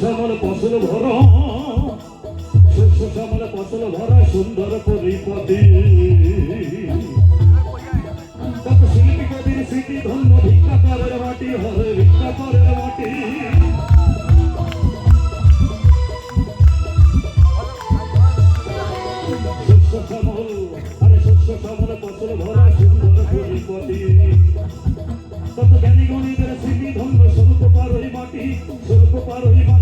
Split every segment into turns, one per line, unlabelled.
শ্যামল ফসল ভরা। শস্য শ্যামল ফসল ভরা সুন্দর পরিপতি। কত শিল্পী কবির স্মৃতি ধন্য ভিক্ষা করের মাটি, হরে ভিক্ষা করের মাটি। শস্য শ্যামল, আরে শস্য স্বল্প পার মাটি মাটি।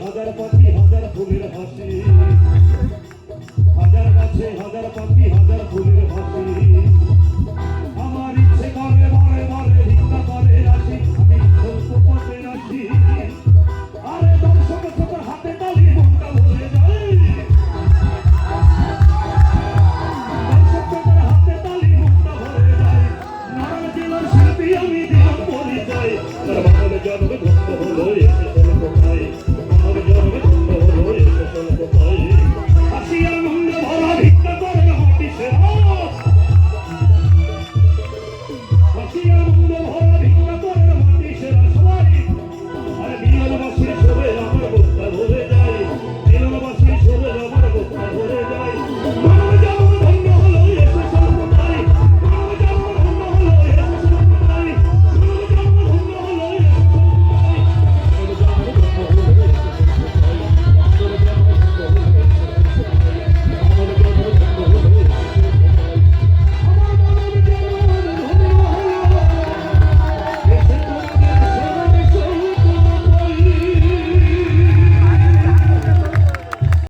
হাজার পাখি হাজার ফুলের হাসি। হাজার কাছে হাজার পাখি